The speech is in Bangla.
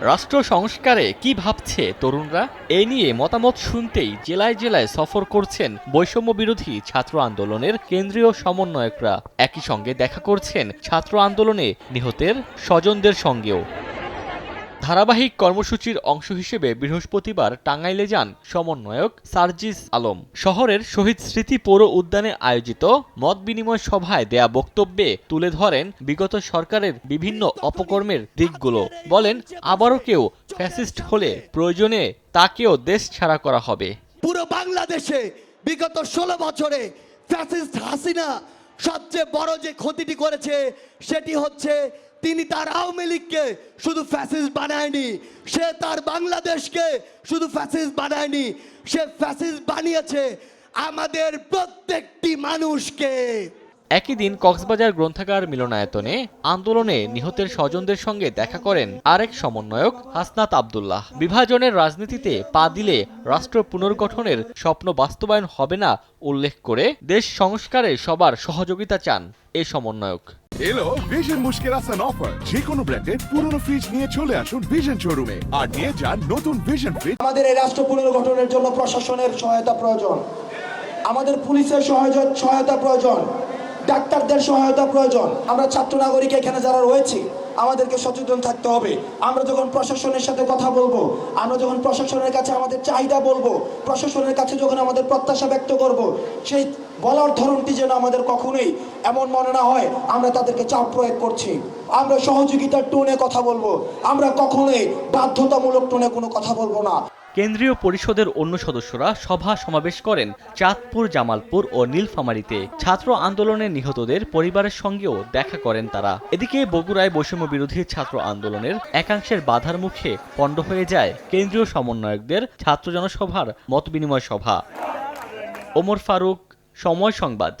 রাষ্ট্র সংস্কারে কি ভাবছে তরুণরা? এ নিয়ে মতামত শুনতেই জেলায় জেলায় সফর করছেন বৈষম্য বিরোধী ছাত্র আন্দোলনের কেন্দ্রীয় সমন্বয়করা। একই সঙ্গে দেখা করছেন ছাত্র আন্দোলনে নিহতের স্বজনদের সঙ্গেও। ধারাবাহিক কর্মসূচির অংশ হিসেবে বৃহস্পতিবার টাঙ্গাইলে যান সমন্বয়ক সার্জিস আলম। শহরের শহীদ স্মৃতি পৌর উদ্যানে আয়োজিত মত বিনিময় সভায় দেয়া বক্তব্যে তুলে ধরেন বিগত সরকারের বিভিন্ন অপকর্মের দিকগুলো। বলেন, আবারও কেউ ফ্যাসিস্ট হলে প্রয়োজনে তাকেও দেশ ছাড়া করা হবে। পুরো বাংলাদেশে বিগত ষোলো বছরে ফ্যাসিস্ট হাসিনা সবচেয়ে বড় যে ক্ষতিটি করেছে, সেটি হচ্ছে তিনি তার আওয়ামী লীগকে শুধু ফ্যাসিস্ট বানায়নি, সে তার বাংলাদেশকে শুধু ফ্যাসিস্ট বানায়নি, সে ফ্যাসিস্ট বানিয়েছে আমাদের প্রত্যেকটি মানুষকে। একই দিন কক্সবাজার গ্রন্থাগার মিলনায়তনে আন্দোলনে নিহতের স্বজনদের সঙ্গে দেখা করেন আরেক সমন্বয়ক হাসনাত আবদুল্লাহ। বিভাজনের রাজনীতিতে পা দিলে রাষ্ট্র পুনর্গঠনের স্বপ্ন বাস্তবায়ন হবে না উল্লেখ করে দেশ সংস্কারে সবার সহযোগিতা চান এ সমন্বয়ক। এলো ভিশন মুশকিল আসান অফার যে কোনো ব্র্যান্ডের পুরনো ফ্রিজ নিয়ে চলে আসুন ভিশন শোরুমে আর নিয়ে যান নতুন ভিশন ফ্রিজ আমাদের এই রাষ্ট্র পুনর্গঠনের জন্য প্রশাসনের সহায়তা প্রয়োজন। আমাদের পুলিশের সহায়তা সহায়তা প্রয়োজন। ডাক্তারদের সহায়তা প্রয়োজন। আমরা ছাত্র নাগরিক এখানে যারা রয়েছি আমাদেরকে সচেতন থাকতে হবে। আমরা যখন প্রশাসনের সাথে কথা বলব, আমরা যখন প্রশাসনের কাছে আমাদের চাহিদা বলব, প্রশাসনের কাছে যখন আমাদের প্রত্যাশা ব্যক্ত করব, সেই বলার ধরনটি যেন আমাদের কখনোই এমন মনে না হয়, আমরা তাদেরকে চাপ প্রয়োগ করছি। আমরা সহযোগিতার টোনে কথা বলব, আমরা কখনোই বাধ্যতামূলক টোনে কোনো কথা বলব না। কেন্দ্রীয় পরিষদের অন্য সদস্যরা সভা সমাবেশ করেন চাঁদপুর, জামালপুর ও নীলফামারীতে। ছাত্র আন্দোলনে নিহতদের পরিবারের সঙ্গেও দেখা করেন তারা। এদিকে বগুড়ায় বৈষম্য বিরোধী ছাত্র আন্দোলনের একাংশের বাধার মুখে পণ্ড হয়ে যায় কেন্দ্রীয় সমন্বয়কদের ছাত্র জনসভার মতবিনিময় সভা। ওমর ফারুক, সময় সংবাদ।